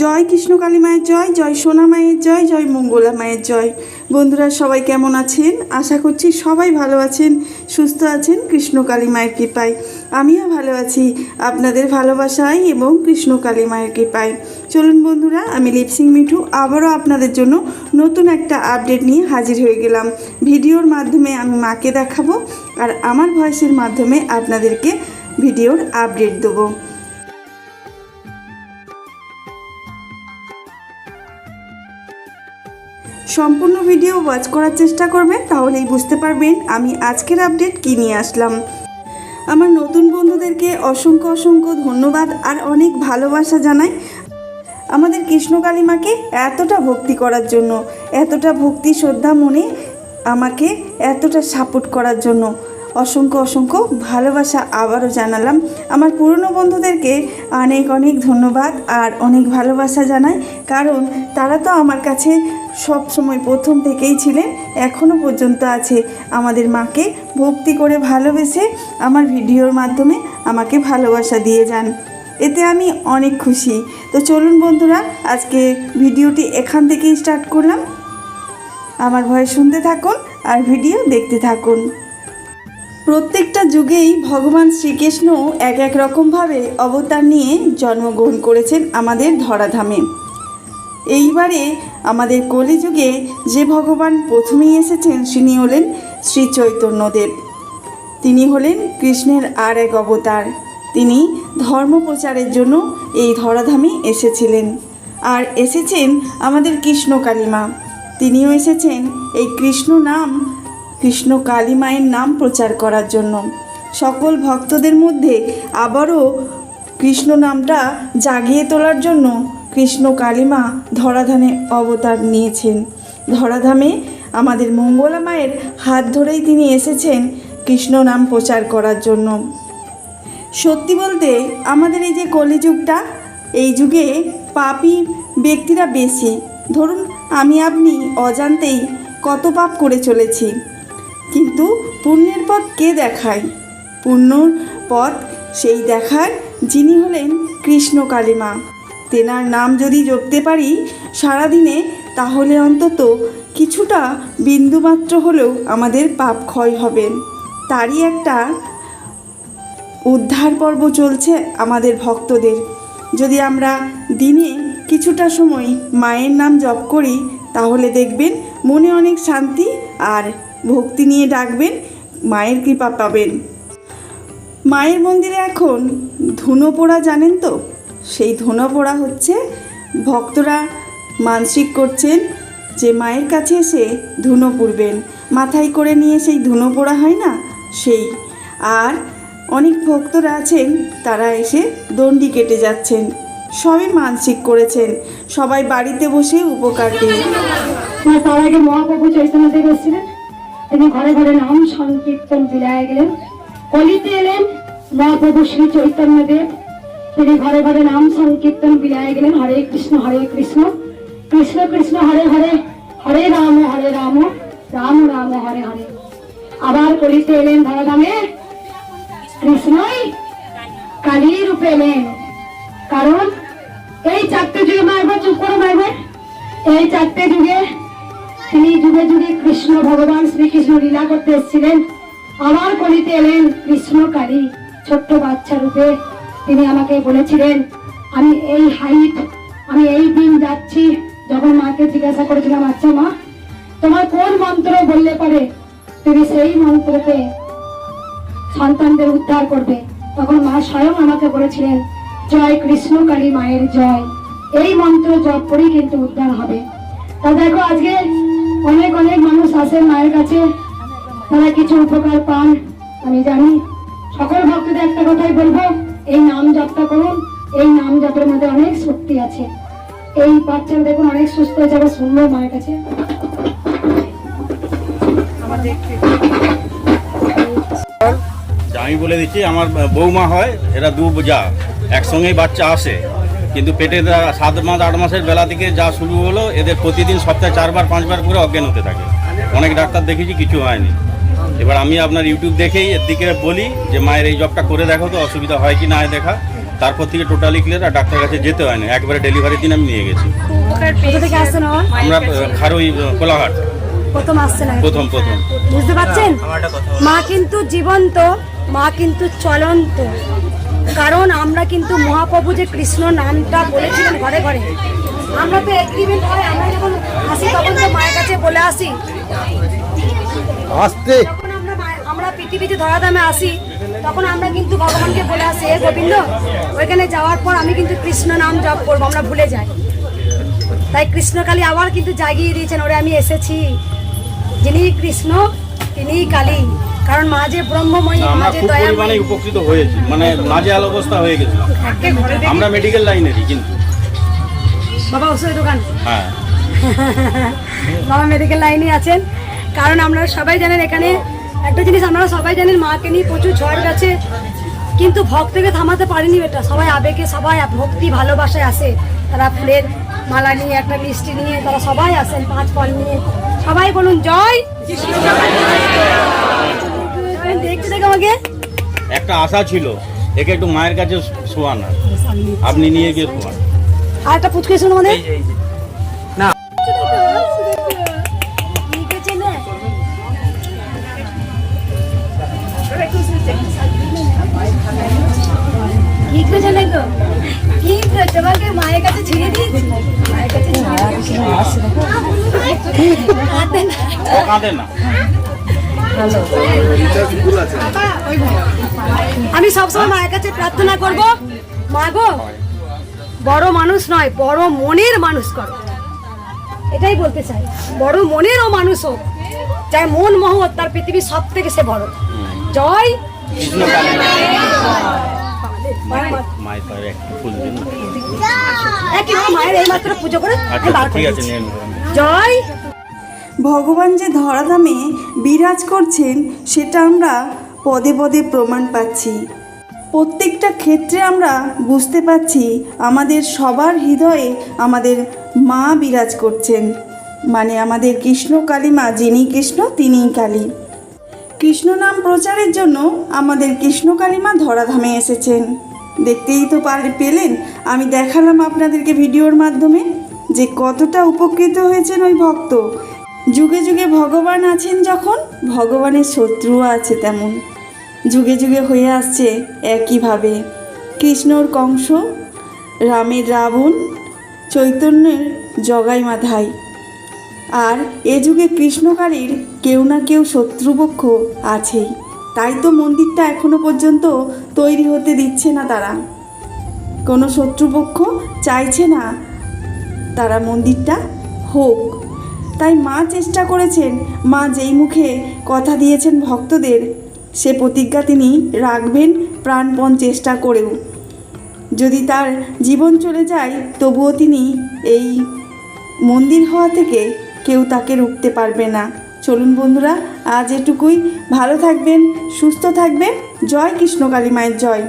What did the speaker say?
জয় কৃষ্ণ কালী মায়ের জয় জয় সোনা মায়ের জয় জয় মঙ্গলা মায়ের জয়। বন্ধুরা, সবাই কেমন আছেন? আশা করছি সবাই ভালো আছেন, সুস্থ আছেন, কৃষ্ণ কালী মায়ের কৃপায়। আমিও ভালো আছি, আপনাদের ভালোবাসায় এবং কৃষ্ণ কালী মায়ের কৃপায়। চলুন বন্ধুরা, আমি লিপসিং মিঠু, আবারও আপনাদের জন্য নতুন একটা আপডেট নিয়ে হাজির হয়ে গেলাম। ভিডিওর মাধ্যমে আমি মাকে দেখাবো, আর আমার ভয়েসের মাধ্যমে আপনাদেরকে ভিডিওর আপডেট দেবো। সম্পূর্ণ ভিডিও ওয়াচ করার চেষ্টা করবেন, তাহলেই বুঝতে পারবেন আমি আজকের আপডেট কী নিয়ে আসলাম। আমার নতুন বন্ধুদেরকে অসংখ্য অসংখ্য ধন্যবাদ আর অনেক ভালোবাসা জানাই। আমাদের কৃষ্ণ কালীমাকে এতটা ভক্তি করার জন্য, এতটা ভক্তি, শ্রদ্ধা, মনে আমাকে এতটা সাপোর্ট করার জন্য। অসংখ্য অসংখ্য ভালোবাসা আবারও জানালাম। আমার পুরনো বন্ধুদেরকে অনেক অনেক ধন্যবাদ আর অনেক ভালোবাসা জানাই, কারণ তারা তো আমার কাছে সব সময় প্রথম থেকেই ছিলেন এখনও পর্যন্ত আছে। আমাদের মাকে ভক্তি করে ভালোবেসে আমার ভিডিওর মাধ্যমে আমাকে ভালোবাসা দিয়ে যান। এতে আমি অনেক খুশি। তো চলুন বন্ধুরা, আজকে ভিডিওটি এখান থেকেই স্টার্ট করলাম। আমার ভয় শুনতে থাকুন আর ভিডিও দেখতে থাকুন। প্রত্যেকটা যুগেই ভগবান শ্রীকৃষ্ণ এক এক রকমভাবে অবতার নিয়ে জন্মগ্রহণ করেছেন আমাদের ধরাধামে। এইবারে আমাদের কলিযুগে যে ভগবান প্রথমেই এসেছেন তিনি হলেন শ্রী চৈতন্যদেব। তিনি হলেন কৃষ্ণের আর এক অবতার। তিনি ধর্ম প্রচারের জন্য এই ধরাধামে এসেছিলেন। আর এসেছেন আমাদের কৃষ্ণ কালিমা তিনিও এসেছেন। এই কৃষ্ণ নাম কৃষ্ণ কালী মায়ের নাম প্রচার করার জন্য। সকল ভক্তদের মধ্যে আবারও কৃষ্ণ নামটা জাগিয়ে তোলার জন্য কৃষ্ণ কালীমা ধরাধামে অবতার নিয়েছেন। ধরাধামে আমাদের মঙ্গলা মায়ের হাত ধরেই তিনি এসেছেন কৃষ্ণ নাম প্রচার করার জন্য। সত্যি বলতে আমাদের এই যে কলিযুগটা, এই যুগে পাপী ব্যক্তিরা বেশি। ধরুন আমি আপনি অজান্তেই কত পাপ করে চলেছি। কিন্তু পুণ্যের পথ কে দেখায়? পুণ্যর পথ সেই দেখার যিনি হলেন কৃষ্ণ কালিমা। তেনার নাম যদি জপতে পারি সারাদিনে, তাহলে অন্তত কিছুটা বিন্দুমাত্র হলেও আমাদের পাপ ক্ষয় হবে। তারই একটা উদ্ধার পর্ব চলছে আমাদের ভক্তদের। যদি আমরা দিনে কিছুটা সময় মায়ের নাম জপ করি, তাহলে দেখবেন মনে অনেক শান্তি আর ভক্তি নিয়ে ডাকবেন, মায়ের কৃপা পাবেন। মায়ের মন্দিরে এখন ধুনো পোড়া জানেন তো? সেই ধুনো পোড়া হচ্ছে ভক্তরা মানসিক করছেন যে মায়ের কাছে এসে ধুনো পুড়বেন। মাথায় করে নিয়ে সেই ধুনো পোড়া হয় না? সেই। আর অনেক ভক্তরা আছেন, তারা এসে দণ্ডি কেটে যাচ্ছেন। সবই মানসিক করেছেন। সবাই বাড়িতে বসে উপকার পেয়ে আর তার আগে মহাপ্রভু চৈতন্যদেব এসেছিলেন। তিনি ঘরে ঘরে নাম সংকীর্তন বিলায় গেলেন। কলিতে এলেন মহাপ্রভু শ্রী চৈতন্যদেব। তিনি ঘরে ঘরে নাম সংকীর্তন বিলায় গেলেন, হরে কৃষ্ণ হরে কৃষ্ণ। কৃষ্ণ কৃষ্ণ, হরে হরে হরে রাম হরে রাম রাম রাম, হরে হরে। আবার কলিতে এলেন ধরাধামে কৃষ্ণই কালী রূপে এলেন। কারণ এই চারটে যুগে মারবে চুপ করে মারবে এই চারটে যুগে তিনি যুগে যুগে কৃষ্ণ ভগবান শ্রীকৃষ্ণ লীলা করতে এসেছিলেন। আমার কলিতে এলেন কৃষ্ণ কালী ছোট্ট বাচ্চা রূপে। তিনি আমাকে বলেছিলেন, আমি এই হাইট আমি এই দিন যাচ্ছি। যখন মাকে জিজ্ঞাসা করেছিলাম আচ্ছা মা, তোমার কোন মন্ত্র বললে পারে? তুমি সেই মন্ত্রকে সন্তানদের উদ্ধার করবে। তখন মা স্বয়ং আমাকে বলেছিলেন, জয় কৃষ্ণ কালী মায়ের জয়। এই মন্ত্র জপ করেই কিন্তু উদ্ধার হবে। তা দেখো, আজকে অনেক অনেক মানুষ আসেন মায়ের কাছে। তারা কিছু উপকার পান, আমি জানি। সকল ভক্তদের একটা কথাই বলব, এই নাম জপটা করুন, এই নাম জপের মধ্যে অনেক শক্তি আছে। এই বাচ্চারা দেখুন অনেক সুস্থ হয়েছে, আবার শুনব মায়ের কাছে। আমি বলে দিচ্ছি, আমার বৌমা হয়, এরা দু যা একসঙ্গেই বাচ্চা আসে। কিন্তু পেটে সাত মাস আট মাসের বেলা থেকে যা শুরু হলো এদের প্রতিদিন সপ্তাহে চারবার পাঁচবার করে অজ্ঞান হতে থাকে। অনেক ডাক্তার দেখেছি কিছু হয়নি। এবার আমি আপনার ইউটিউব দেখেই এর দিকে বলি যে মায়ের এই জবটা করে দেখো তো অসুবিধা হয় কি না হয় দেখা। তারপর থেকে টোটালি ক্লিয়ার আর ডাক্তার কাছে যেতে হয় না একবারে ডেলিভারির দিন আমি নিয়ে গেছি। থেকে আসছেন আমার আমরা খারোই কোলাঘাট। প্রথম আসছেন আর কি। প্রথম প্রথম। বুঝতে পারছেন? মা কিন্তু জীবন্ত মা কিন্তু চলন্ত। কারণ আমরা কিন্তু মহাপ্রভু যে কৃষ্ণ নামটা বলেছিলেন ঘরে ঘরে আমরা তো এগ্রিমেন্ট হয় আমরা যখন আসি তখন তো মায়ের কাছে বলে আসি। আসতে। যখন আমরা মায়ের- আমরা পৃথিবীতে ধরাধামে আসি তখন আমরা কিন্তু ভগবানকে বলে আসি হে গোবিন্দ ওইখানে যাওয়ার পর আমি কিন্তু কৃষ্ণ নাম জপ করব আমরা ভুলে যাই। তাই কৃষ্ণকালী আবার কিন্তু জাগিয়ে দিয়েছেন ওরে আমি এসেছি। যিনি কৃষ্ণ তিনি কালী। কারণ মা যে ব্রহ্মময়ী না, মা যে দয়াময়ী। উপকৃত হয়েছি। মানে নাজেহাল অবস্থা হয়ে গেছিল। আমরা মেডিকেল লাইনেরই কিন্তু। বাবা ওষুধের দোকান? হ্যাঁ। বাবা মেডিকেল লাইনে আছেন। কারণ আপনারা সবাই জানেন এখানে একটা জিনিস আপনারা সবাই জানেন মাকে নিয়ে প্রচুর ঝড় গেছে। কিন্তু ভক্তকে থামাতে পারেনি এটা সবাই আবেগে সবাই ভক্তি ভালোবাসায় আসে। তারা ফুলের মালা নিয়ে একটা মিষ্টি নিয়ে তারা সবাই আসেন পাঁচ ফল নিয়ে। সবাই বলুন জয়! দেখতে দেখো আমাকে। একটা আশা ছিল একে একটু মায়ের কাছে শোয়ানো আপনি নিয়ে গিয়ে শোয়ান। আর একটা পুচকে শুনো মানে। না। না কি করছে না। গো কি করছে তোমাকে মায়ের কাছে ছিঁড়ে দিয়েছি। মায়ের কাছে ছিঁড়ে দিয়েছি। কাঁদে না। আমি সবসময় মায়ের কাছে প্রার্থনা করব মা গো বড় মানুষ নয় বড় মনের মানুষ কর। এটাই বলতে চাই। বড় মনেরও মানুষ হোক যার মন মহৎ তার পৃথিবীর সব থেকে সে বড়। জয় মায়ের এই মাত্র পুজো করে আচ্ছা। জয় ভগবান যে ধরাধামে বিরাজ করছেন, সেটা আমরা পদে পদে প্রমাণ পাচ্ছি। প্রত্যেকটা ক্ষেত্রে আমরা বুঝতে পাচ্ছি, আমাদের সবার হৃদয়ে আমাদের মা বিরাজ করছেন। মানে আমাদের কৃষ্ণ কালী মা যিনি কৃষ্ণ, তিনিই কালী। কৃষ্ণ নাম প্রচারের জন্য আমাদের কৃষ্ণ কালীমা ধরাধামে এসেছেন। দেখতেই তো পেলেন। আমি দেখালাম আপনাদেরকে ভিডিওর মাধ্যমে যে কতটা উপকৃত হয়েছেন ওই ভক্ত। যুগে যুগে ভগবান আছেন যখন, ভগবানের শত্রুও আছে তেমন। যুগে যুগে হয়ে আসছে একইভাবে। কৃষ্ণর কংস, রামের রাবণ, চৈতন্যের জগাই মাধাই আর এ যুগে কৃষ্ণকালীর কেউ না কেউ শত্রুপক্ষ আছেই। তাই তো মন্দিরটা এখনও পর্যন্ত তৈরি হতে দিচ্ছে না তারা। কোনো শত্রুপক্ষ চাইছে না তারা মন্দিরটা হোক। তাই মা চেষ্টা করেছেন। মা যেই মুখে কথা দিয়েছেন ভক্তদের, সে প্রতিজ্ঞা তিনি রাখবেন প্রাণপণ চেষ্টা করেও। যদি তার জীবন চলে যায়, তবুও তিনি এই মন্দির হওয়া থেকে কেউ তাকে রুখতে পারবে না। চলুন বন্ধুরা, আজ এটুকুই। ভালো থাকবেন, সুস্থ থাকবেন। জয় কৃষ্ণ কালী মায়ের জয়।